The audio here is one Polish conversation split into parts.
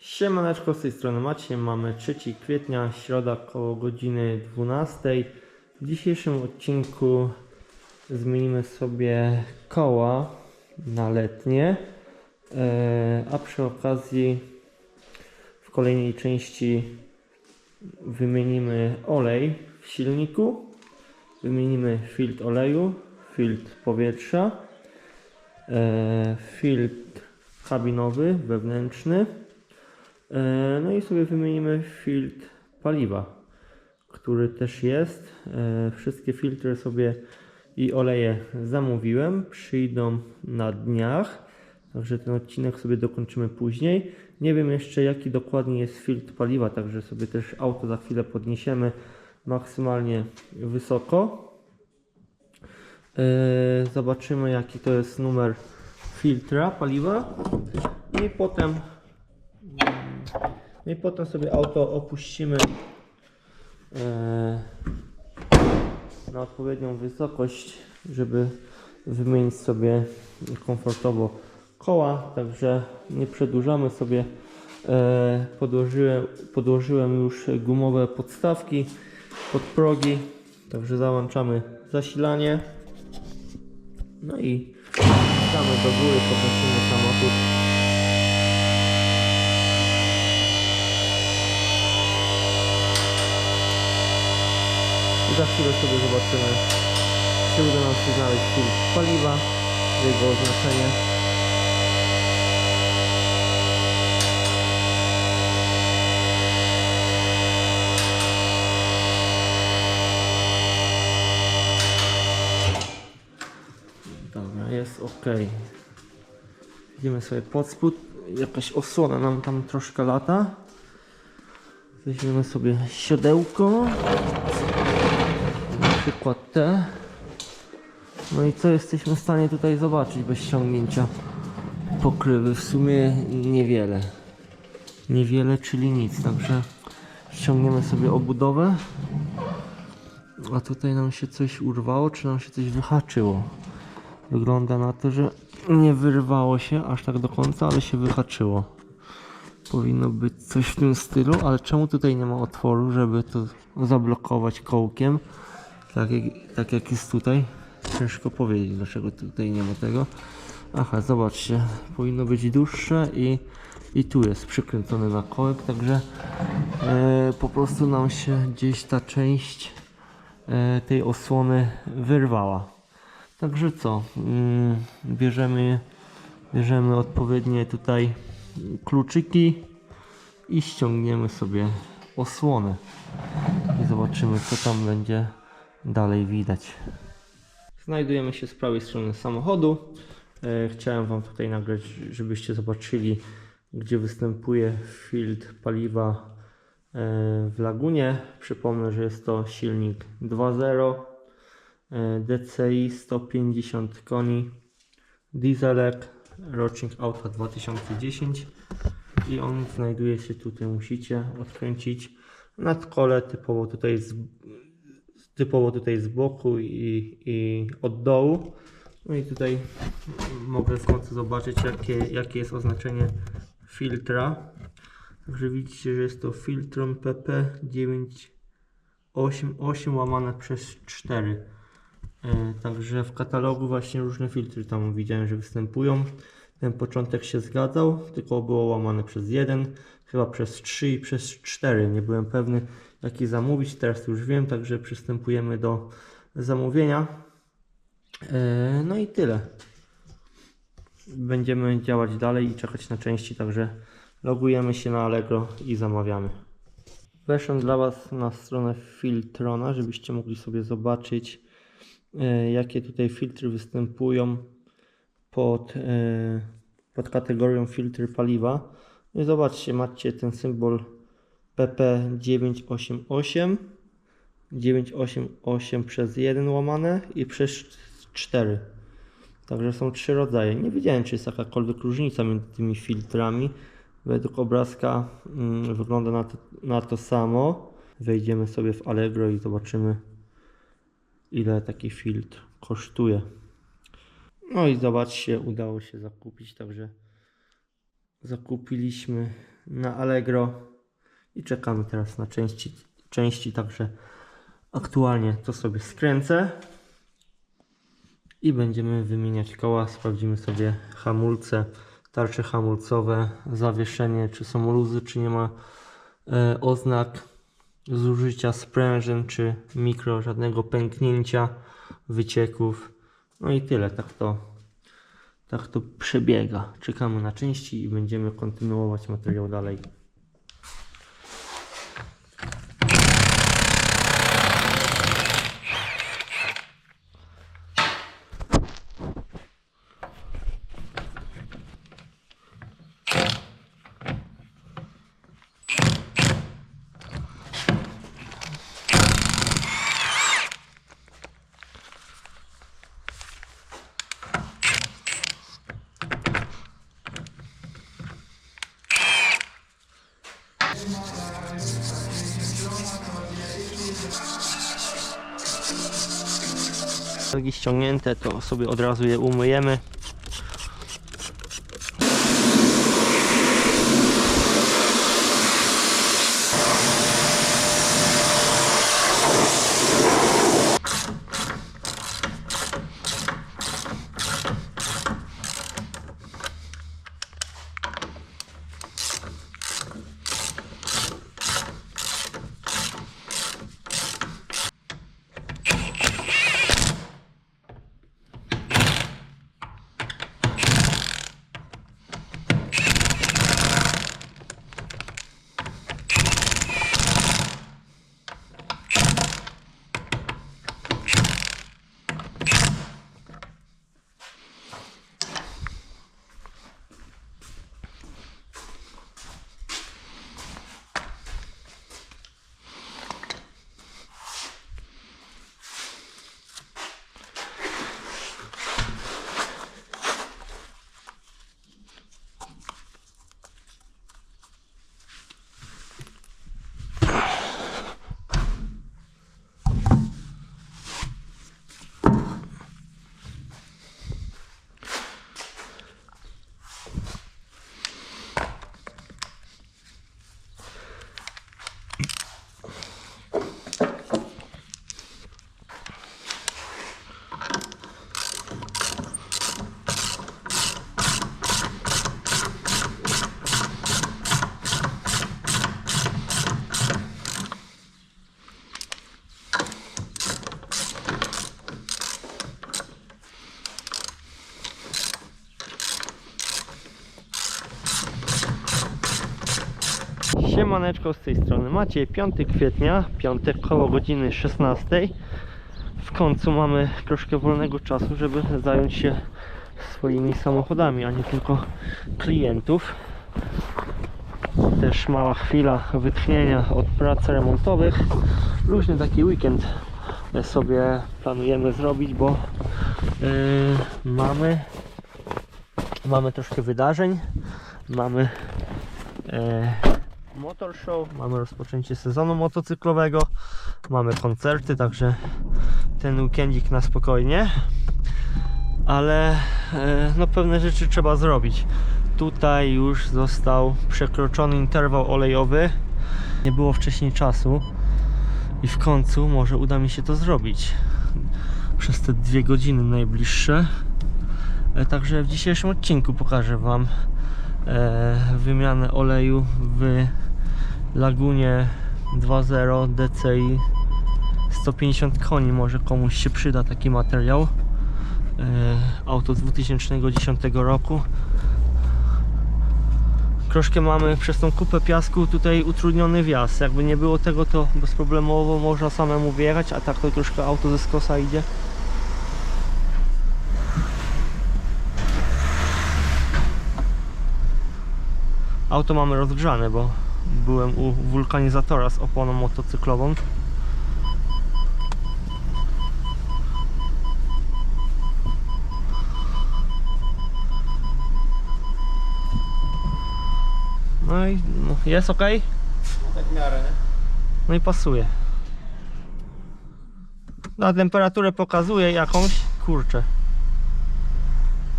Siemaneczko, z tej strony Maciej, mamy 3 kwietnia, środa koło godziny 12. W dzisiejszym odcinku zmienimy sobie koła na letnie, e, a przy okazji w kolejnej części wymienimy olej w silniku, wymienimy filtr oleju, filtr powietrza, e, filtr kabinowy, wewnętrzny. E, No i sobie wymienimy filtr paliwa, który też jest. E, Wszystkie filtry sobie i oleje zamówiłem. Przyjdą na dniach. Także ten odcinek sobie dokończymy później. Nie wiem jeszcze jaki dokładnie jest filtr paliwa, także sobie też auto za chwilę podniesiemy maksymalnie wysoko. E, Zobaczymy jaki to jest numer filtra paliwa i potem no i potem sobie auto opuścimy e, na odpowiednią wysokość, żeby wymienić sobie komfortowo koła. Także nie przedłużamy sobie. E, podłożyłem, podłożyłem już gumowe podstawki pod progi. Także załączamy zasilanie. No i stamy do góry, podnosimy samochód. Za chwilę sobie zobaczymy, czy uda nam się znaleźć filtr paliwa, jego oznaczenie. Dobra, jest ok. Idziemy sobie pod spód. Jakaś osłona nam tam troszkę lata. Weźmiemy sobie siodełko. Przykład te. No i co jesteśmy w stanie tutaj zobaczyć bez ściągnięcia pokrywy? W sumie niewiele. Niewiele, czyli nic. Także ściągniemy sobie obudowę. A tutaj nam się coś urwało, czy nam się coś wyhaczyło? Wygląda na to, że nie wyrwało się aż tak do końca, ale się wyhaczyło. Powinno być coś w tym stylu, ale czemu tutaj nie ma otworu, żeby to zablokować kołkiem? Tak jak, tak jak jest tutaj. Ciężko powiedzieć, dlaczego tutaj nie ma tego. Aha, zobaczcie, powinno być dłuższe i, i tu jest przykręcony na kołek, także e, po prostu nam się gdzieś ta część e, tej osłony wyrwała. Także co, mm, bierzemy, bierzemy odpowiednie tutaj kluczyki i ściągniemy sobie osłonę i zobaczymy co tam będzie dalej widać. Znajdujemy się z prawej strony samochodu. E, Chciałem Wam tutaj nagrać, żebyście zobaczyli, gdzie występuje filtr paliwa e, w lagunie. Przypomnę, że jest to silnik 2.0 e, DCI 150 koni, dieselek, rocznik auta 2010 i on znajduje się tutaj, musicie odkręcić na kole typowo tutaj z, typowo tutaj z boku i, i od dołu. No i tutaj mogę końcu zobaczyć jakie, jakie jest oznaczenie filtra. Także widzicie, że jest to filtron PP988 łamane przez 4. E, Także w katalogu właśnie różne filtry tam widziałem, że występują. Ten początek się zgadzał, tylko było łamane przez 1, chyba przez 3 i przez 4. Nie byłem pewny jaki zamówić, teraz już wiem, także przystępujemy do zamówienia. E, No i tyle. Będziemy działać dalej i czekać na części, także logujemy się na Allegro i zamawiamy. Weszłem dla Was na stronę Filtrona, żebyście mogli sobie zobaczyć, e, jakie tutaj filtry występują pod, e, pod kategorią filtr paliwa. No i zobaczcie, macie ten symbol PP988, 988 przez 1 łamane i przez 4. Także są trzy rodzaje. Nie wiedziałem, czy jest jakakolwiek różnica między tymi filtrami. Według obrazka mm, wygląda na to, na to samo. Wejdziemy sobie w Allegro i zobaczymy, ile taki filtr kosztuje. No i zobaczcie, udało się zakupić, także zakupiliśmy na Allegro i czekamy teraz na części, części także aktualnie to sobie skręcę i będziemy wymieniać koła, sprawdzimy sobie hamulce, tarcze hamulcowe, zawieszenie, czy są luzy, czy nie ma e, oznak zużycia sprężyn, czy mikro, żadnego pęknięcia, wycieków. No i tyle, tak to, tak to przebiega. Czekamy na części i będziemy kontynuować materiał dalej. Nogi ściągnięte, to sobie od razu je umyjemy. Siemaneczko z tej strony Maciej, 5 kwietnia, piątek koło godziny 16 W końcu mamy troszkę wolnego czasu, żeby zająć się swoimi samochodami, a nie tylko klientów. Też mała chwila wytchnienia od prac remontowych. Luźny taki weekend sobie planujemy zrobić, bo yy, mamy mamy troszkę wydarzeń. Mamy e, motor show, mamy rozpoczęcie sezonu motocyklowego, mamy koncerty, także ten weekendzik na spokojnie, ale e, no pewne rzeczy trzeba zrobić. Tutaj już został przekroczony interwał olejowy, nie było wcześniej czasu i w końcu może uda mi się to zrobić przez te dwie godziny najbliższe. E, Także w dzisiejszym odcinku pokażę Wam e, wymianę oleju w Lagunie 2.0 DCI 150 koni. Może komuś się przyda taki materiał. E, auto z 2010 roku. Troszkę mamy przez tą kupę piasku tutaj utrudniony wjazd. Jakby nie było tego, to bezproblemowo można samemu wjechać, a tak to troszkę auto ze skosa idzie. Auto mamy rozgrzane, bo byłem u wulkanizatora z oponą motocyklową. No i no, jest ok? Tak w miarę, nie? No i pasuje. Na temperaturę pokazuje jakąś, kurczę.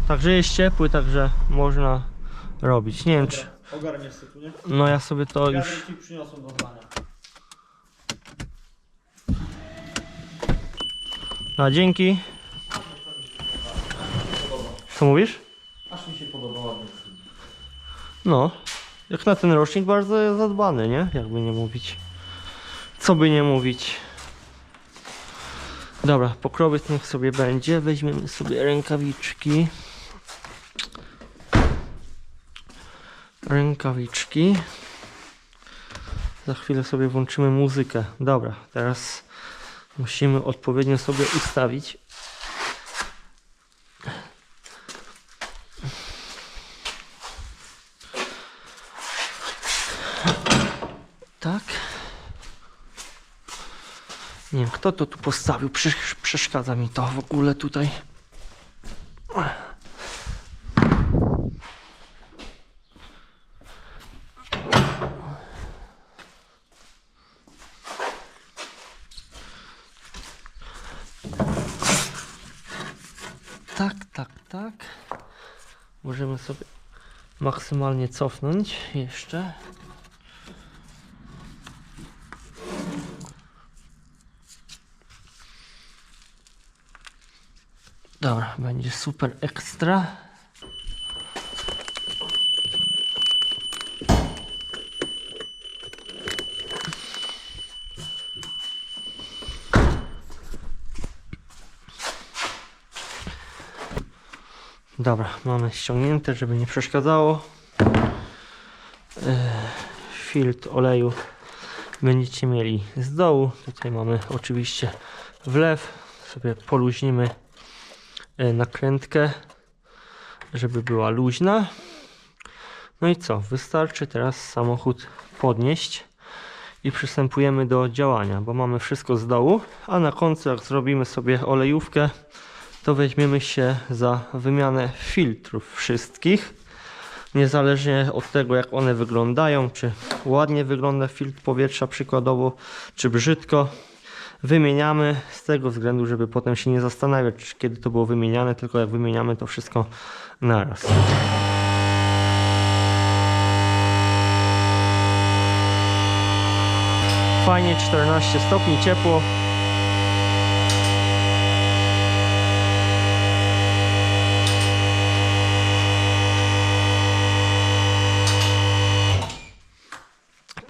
Także jest ciepły, także można robić. Nie wiem czy, Ogarniesz sobie tu, nie? No ja sobie to już... Wiadry ci przyniosą do zlania. A dzięki. Co mówisz? Aż mi się podobała. No, jak na ten rocznik bardzo jest zadbany, nie? Jakby nie mówić. Co by nie mówić. Dobra, pokrowiec niech sobie będzie. Weźmiemy sobie rękawiczki. Rękawiczki. Za chwilę sobie włączymy muzykę. Dobra, teraz musimy odpowiednio sobie ustawić. Tak. Nie wiem, kto to tu postawił. Przesz- Przeszkadza mi to w ogóle tutaj. Tak, tak, tak. Możemy sobie maksymalnie cofnąć jeszcze. Dobra, będzie super ekstra. Dobra, mamy ściągnięte, żeby nie przeszkadzało. Filtr oleju będziecie mieli z dołu. Tutaj mamy oczywiście wlew. Sobie poluźnimy e, nakrętkę, żeby była luźna. No i co? Wystarczy teraz samochód podnieść i przystępujemy do działania, bo mamy wszystko z dołu, a na końcu jak zrobimy sobie olejówkę, to weźmiemy się za wymianę filtrów wszystkich. Niezależnie od tego jak one wyglądają, czy ładnie wygląda filtr powietrza przykładowo, czy brzydko, wymieniamy z tego względu, żeby potem się nie zastanawiać, kiedy to było wymieniane, tylko jak wymieniamy to wszystko naraz. Fajnie 14 stopni ciepło.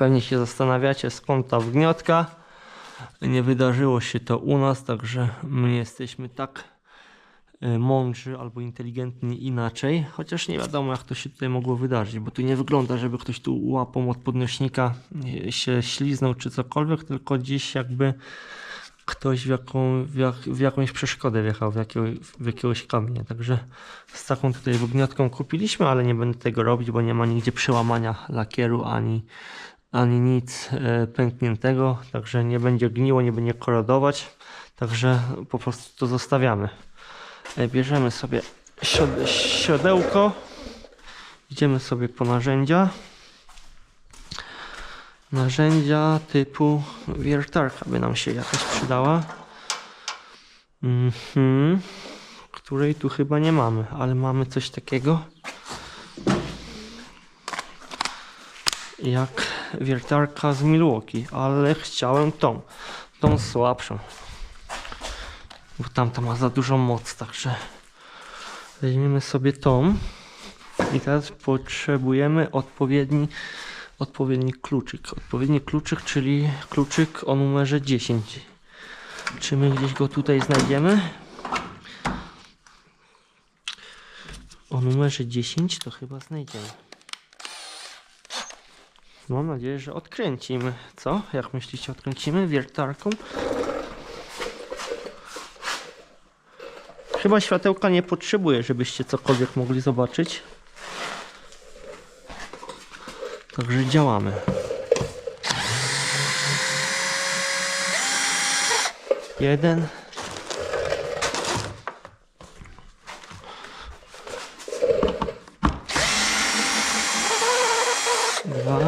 Pewnie się zastanawiacie skąd ta wgniotka. Nie wydarzyło się to u nas, także my jesteśmy tak y, mądrzy albo inteligentni inaczej. Chociaż nie wiadomo jak to się tutaj mogło wydarzyć, bo tu nie wygląda, żeby ktoś tu łapą od podnośnika y, się śliznął czy cokolwiek, tylko gdzieś jakby ktoś w, jaką, w, jak, w jakąś przeszkodę wjechał, w, jakiego, w jakiegoś kamienia. Także z taką tutaj wgniotką kupiliśmy, ale nie będę tego robić, bo nie ma nigdzie przełamania lakieru ani, ani nic e, pękniętego, także nie będzie gniło, nie będzie korodować, także po prostu to zostawiamy. E, bierzemy sobie siod- siodełko, idziemy sobie po narzędzia. Narzędzia typu wiertarka by nam się jakaś przydała. Mhm. Której tu chyba nie mamy, ale mamy coś takiego. Jak wiertarka z Milwaukee, ale chciałem tą, tą słabszą. Bo tamta ma za dużą moc, także weźmiemy sobie tą. I teraz potrzebujemy odpowiedni, odpowiedni kluczyk. Odpowiedni kluczyk, czyli kluczyk o numerze 10. Czy my gdzieś go tutaj znajdziemy? O numerze 10 to chyba znajdziemy. Mam nadzieję, że odkręcimy. Co? Jak myślicie, odkręcimy wiertarką? Chyba światełka nie potrzebuje, żebyście cokolwiek mogli zobaczyć. Także działamy. Jeden. Dwa.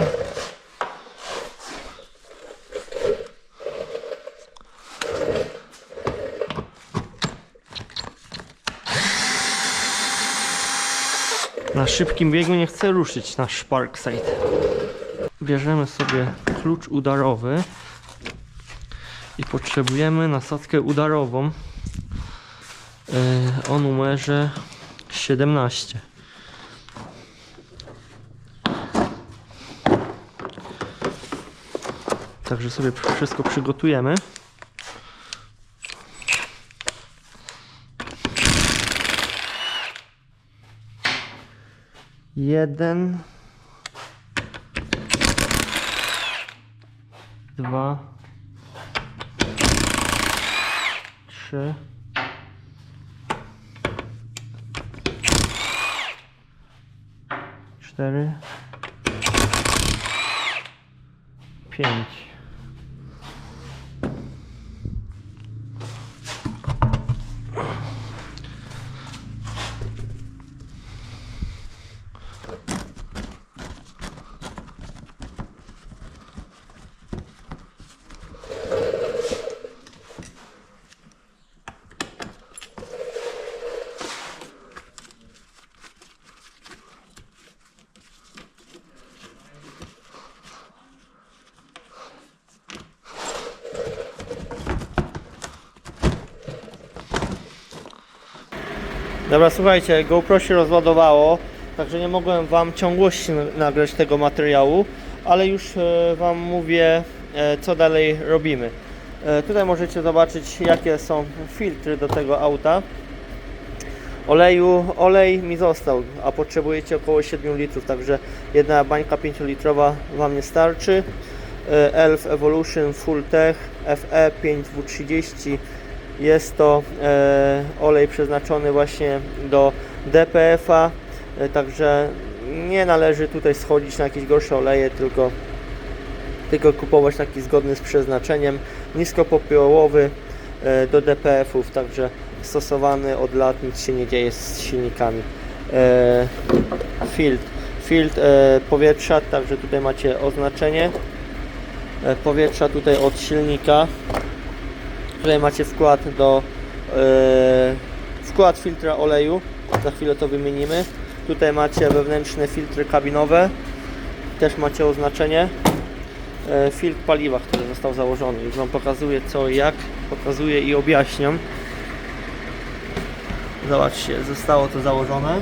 Na szybkim biegu nie chce ruszyć nasz Parkside. Bierzemy sobie klucz udarowy i potrzebujemy nasadkę udarową yy, o numerze 17. Także sobie wszystko przygotujemy. Jeden. Dwa. Trzy. Cztery. Pięć. Dobra, słuchajcie, GoPro się rozładowało, także nie mogłem Wam ciągłości nagrać tego materiału, ale już e, Wam mówię, e, co dalej robimy. E, tutaj możecie zobaczyć, jakie są filtry do tego auta. Oleju, olej mi został, a potrzebujecie około 7 litrów, także jedna bańka 5 litrowa Wam nie starczy. Elf Evolution Full Tech FE 5W30 jest to e, olej przeznaczony właśnie do DPF-a, e, także nie należy tutaj schodzić na jakieś gorsze oleje, tylko, tylko kupować taki zgodny z przeznaczeniem, niskopopiołowy e, do DPF-ów, także stosowany od lat, nic się nie dzieje z silnikami. Filtr, filtr powietrza, także tutaj macie oznaczenie powietrza tutaj od silnika. Tutaj macie wkład do e, wkład filtra oleju. Za chwilę to wymienimy. Tutaj macie wewnętrzne filtry kabinowe. Też macie oznaczenie. E, filtr paliwa, który został założony. Już Wam pokazuję co i jak. Pokazuję i objaśniam. Zobaczcie, zostało to założone.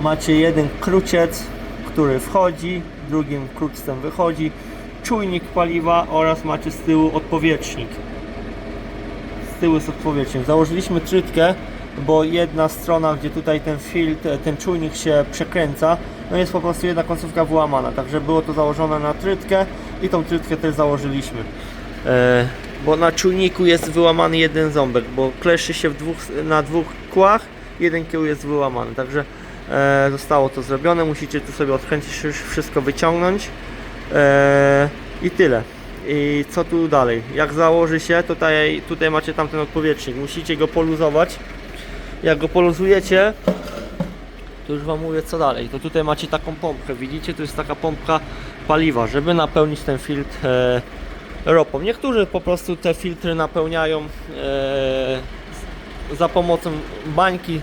Macie jeden kruciec, który wchodzi, drugim kruczcem wychodzi. Czujnik paliwa oraz macie z tyłu odpowietrznik z tyłu jest odpowietrznik. Założyliśmy trytkę, bo jedna strona, gdzie tutaj ten filtr, ten czujnik się przekręca, no jest po prostu jedna końcówka wyłamana, także było to założone na trytkę i tą trytkę też założyliśmy. E, bo na czujniku jest wyłamany jeden ząbek, bo kleszy się dwóch, na dwóch kłach, jeden kieł jest wyłamany, także e, zostało to zrobione, musicie tu sobie odkręcić, wszystko wyciągnąć e, i tyle. I co tu dalej? Jak założy się, tutaj, tutaj macie tamten odpowietrznik. Musicie go poluzować. Jak go poluzujecie, to już Wam mówię co dalej. To tutaj macie taką pompkę. Widzicie, to jest taka pompka paliwa, żeby napełnić ten filtr e, ropą. Niektórzy po prostu te filtry napełniają e, za pomocą bańki,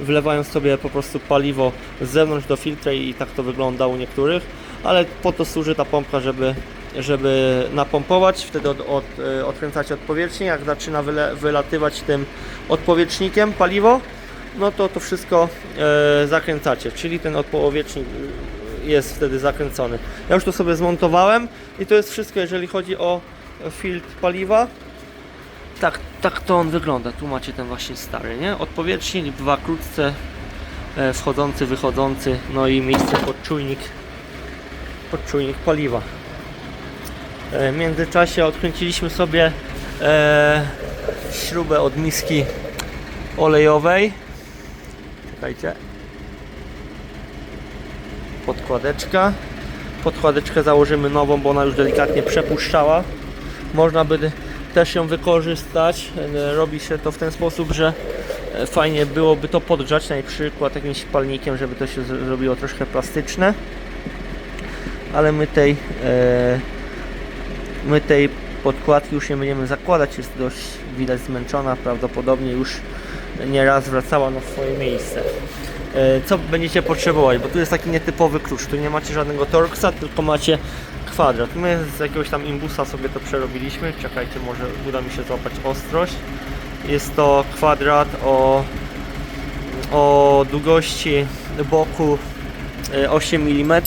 wlewając sobie po prostu paliwo z zewnątrz do filtra i tak to wygląda u niektórych, ale po to służy ta pompka, żeby żeby napompować, wtedy od, od, e, odkręcacie odpowietrznik, jak zaczyna wyle, wylatywać tym odpowietrznikiem paliwo, no to to wszystko e, zakręcacie, czyli ten odpowietrznik jest wtedy zakręcony. Ja już to sobie zmontowałem i to jest wszystko, jeżeli chodzi o filtr paliwa. Tak, tak to on wygląda. Tu macie ten właśnie stary, nie? Odpowietrznik, dwa krótce, e, wchodzący, wychodzący, no i miejsce pod czujnik, pod czujnik paliwa. E, W międzyczasie odkręciliśmy sobie e, śrubę od miski olejowej. Czekajcie. Podkładeczka. Podkładeczkę założymy nową, bo ona już delikatnie przepuszczała. Można by też ją wykorzystać. E, Robi się to w ten sposób, że e, fajnie byłoby to podgrzać, na przykład jakimś palnikiem, żeby to się zrobiło troszkę plastyczne. Ale my tej e, My tej podkładki już nie będziemy zakładać, jest dość widać zmęczona, prawdopodobnie już nieraz wracała na swoje miejsce. E, Co będziecie potrzebować? Bo tu jest taki nietypowy klucz. Tu nie macie żadnego Torxa, tylko macie kwadrat. My z jakiegoś tam imbusa sobie to przerobiliśmy. Czekajcie, może uda mi się złapać ostrość. Jest to kwadrat o, o długości boku e, 8 mm.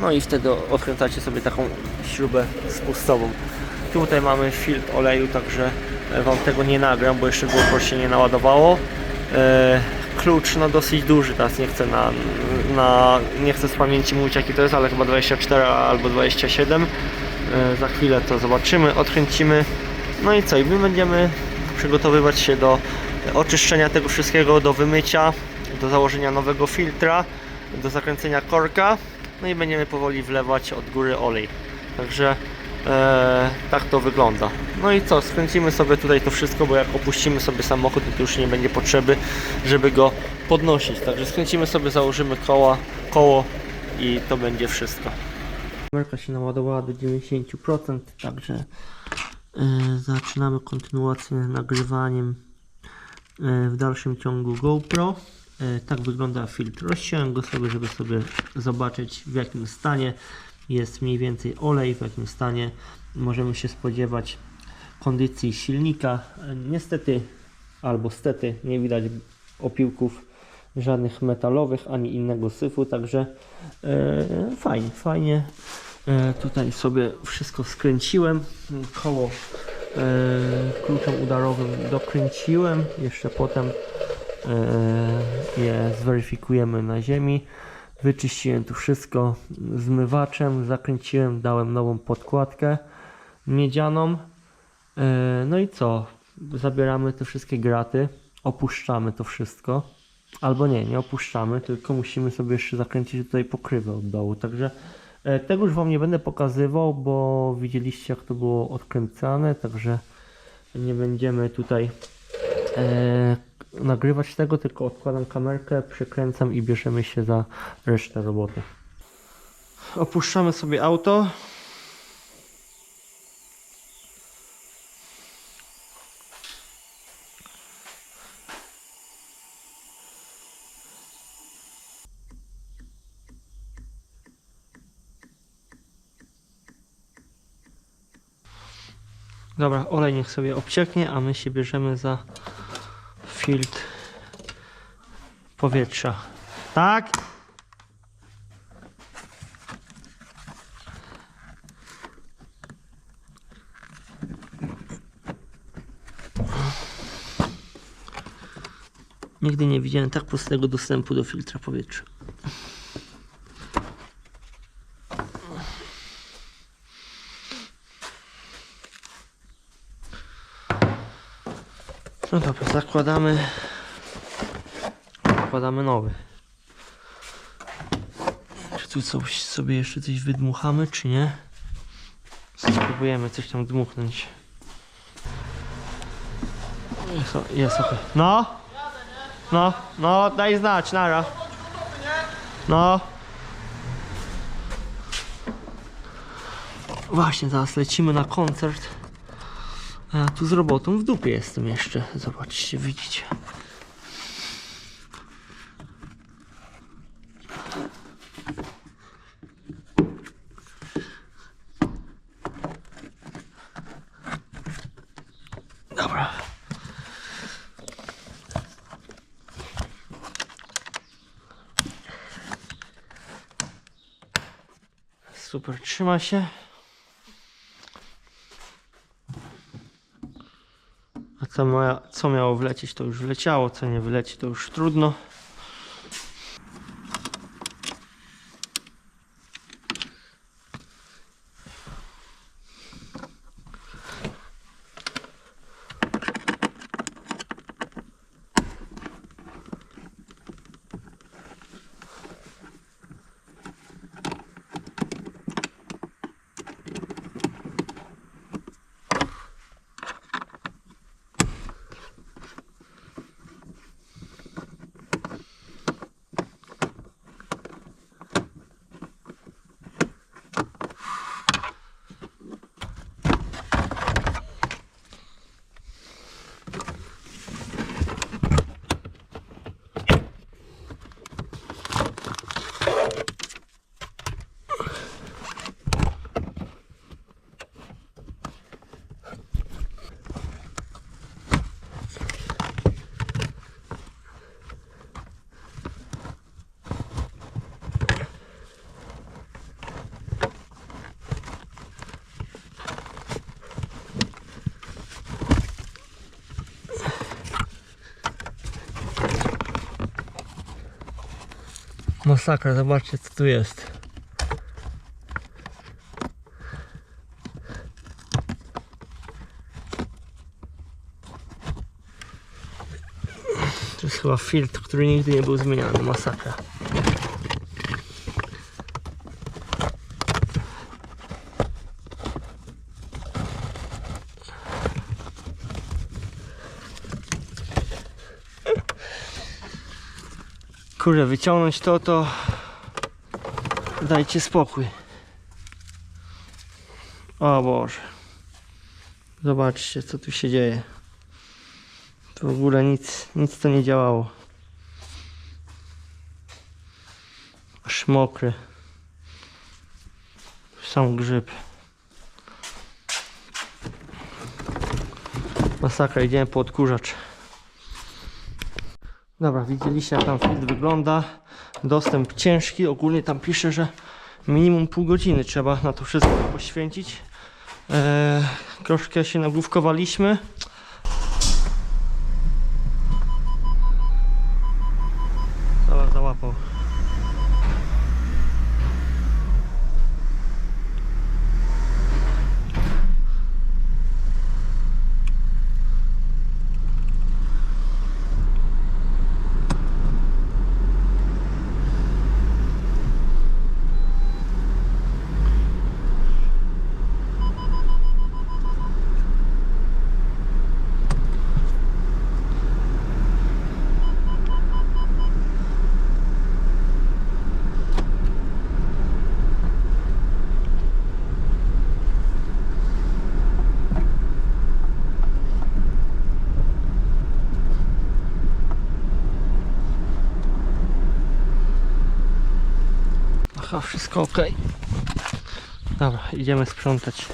No i wtedy odkręcacie sobie taką śrubę spustową. Tutaj mamy filtr oleju, także e, Wam tego nie nagram, bo jeszcze GoPro się nie naładowało. E, klucz no dosyć duży, teraz nie chcę na, na nie chcę z pamięci mówić jaki to jest, ale chyba 24 albo 27. E, za chwilę to zobaczymy, odkręcimy. No i co? I my będziemy przygotowywać się do oczyszczenia tego wszystkiego, do wymycia, do założenia nowego filtra, do zakręcenia korka. No i będziemy powoli wlewać od góry olej. Także e, tak to wygląda. No i co? Skręcimy sobie tutaj to wszystko, bo jak opuścimy sobie samochód, to już nie będzie potrzeby, żeby go podnosić. Także skręcimy sobie, założymy koła, koło i to będzie wszystko. Kamerka się naładowała do 90%, także e, zaczynamy kontynuację nagrywaniem e, w dalszym ciągu GoPro. E, Tak wygląda filtr. Rozciąłem go sobie, żeby sobie zobaczyć w jakim stanie jest mniej więcej olej, w jakim stanie możemy się spodziewać kondycji silnika. E, Niestety albo stety nie widać opiłków żadnych metalowych ani innego syfu, także e, fajnie, fajnie. E, tutaj sobie wszystko skręciłem, koło e, kluczem udarowym dokręciłem, jeszcze potem je zweryfikujemy na ziemi. Wyczyściłem tu wszystko zmywaczem, zakręciłem, dałem nową podkładkę miedzianą. E, No i co? Zabieramy te wszystkie graty, opuszczamy to wszystko. Albo nie, nie opuszczamy, tylko musimy sobie jeszcze zakręcić tutaj pokrywę od dołu. Także e, tego już Wam nie będę pokazywał, bo widzieliście jak to było odkręcane, także nie będziemy tutaj e, nagrywać tego, tylko odkładam kamerkę, przykręcam i bierzemy się za resztę roboty. Opuszczamy sobie auto. Dobra, olej niech sobie obcieknie, a my się bierzemy za filtr powietrza. Tak? Nigdy nie widziałem tak prostego dostępu do filtra powietrza. No dobra, zakładamy. Zakładamy nowy. Czy tu coś sobie jeszcze coś wydmuchamy, czy nie? Spróbujemy coś tam dmuchnąć. Jest, jest ok. No! No, no, daj znać, nara. No. Właśnie, zaraz lecimy na koncert. A tu z robotą w dupie jestem jeszcze. Zobaczcie, widzicie. Super, trzyma się. Co, ma, co miało wlecieć, to już wleciało, co nie wleci, to już trudno. Masakra, zobaczcie co tu jest. To jest chyba filtr, który nigdy nie był zmieniany. Masakra. Kurde, wyciągnąć to, to dajcie spokój. O Boże. Zobaczcie, co tu się dzieje. Tu w ogóle nic, nic to nie działało. Aż mokry. Sam grzyb. Masakra, idziemy po odkurzacz. Dobra, widzieliście jak tam filtr wygląda. Dostęp ciężki. Ogólnie tam pisze, że minimum pół godziny trzeba na to wszystko poświęcić. Eee, troszkę się nagłówkowaliśmy. Zaraz załapał. Aha, wszystko ok. Dobra, idziemy sprzątać.